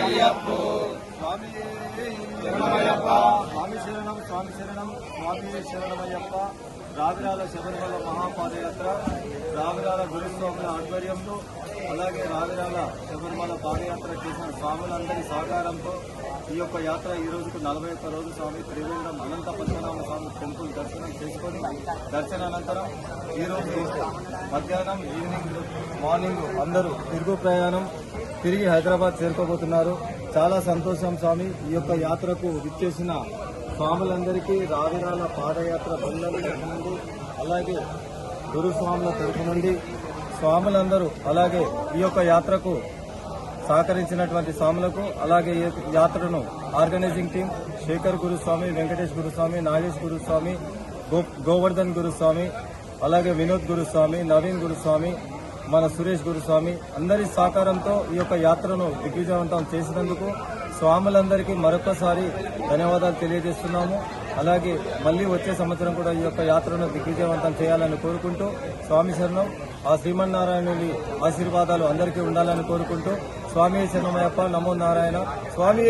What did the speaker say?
స్వామి స్వామి శరణం స్వామి శరణం. స్వామి శరణమయ్యప్ప. రావిరాల శబరిమల మహాపాదయాత్ర. రావిరాల గురుస్వాముల ఆధ్వర్యంలో అలాగే రావిరాల శబరిమల పాదయాత్ర చేసిన స్వాములందరి సహకారంతో ఈ యొక్క యాత్ర ఈ రోజుకు నలభై ఒక్క రోజు స్వామి త్రివేంద్రం అనంత పద్మనాభ స్వామి టెంపుల్ దర్శనం చేసుకొని దర్శనానంతరం ఈ రోజు మధ్యాహ్నం ఈవినింగ్ మార్నింగ్ అందరూ తిరుగు ప్రయాణం తిరిగి హైదరాబాద్ చేరుకోబోతున్నారు. చాలా సంతోషం స్వామి. ఈ యొక్క యాత్రకు విచ్చేసిన స్వాములందరికీ రావిరాల పాదయాత్ర బృందం తరఫు నుండి అలాగే గురుస్వాముల తరఫు నుండి స్వాములందరూ అలాగే ఈ యొక్క యాత్రకు సహకరించినటువంటి స్వాములకు అలాగే ఈ యాత్రను ఆర్గనైజింగ్ టీం శేఖర్ గురుస్వామి వెంకటేష్ గురుస్వామి నాగేష్ గురుస్వామి గో గోవర్ధన్ గురుస్వామి అలాగే వినోద్ గురుస్వామి నవీన్ గురుస్వామి మన సురేష్ గురుస్వామి అందరి సహకారంతో ఈ యొక్క యాత్రను దిగ్విజయవంతం చేసినందుకు స్వాములందరికీ మరొకసారి ధన్యవాదాలు తెలియజేస్తున్నాము. అలాగే మళ్ళీ వచ్చే సంవత్సరం కూడా ఈ యొక్క యాత్రను దిగ్విజయవంతం చేయాలని కోరుకుంటూ స్వామి శరణం ఆ శ్రీమన్నారాయణుని ఆశీర్వాదాలు అందరికీ ఉండాలని కోరుకుంటూ స్వామి శరణమయ్యప్ప నమో నారాయణ. స్వామి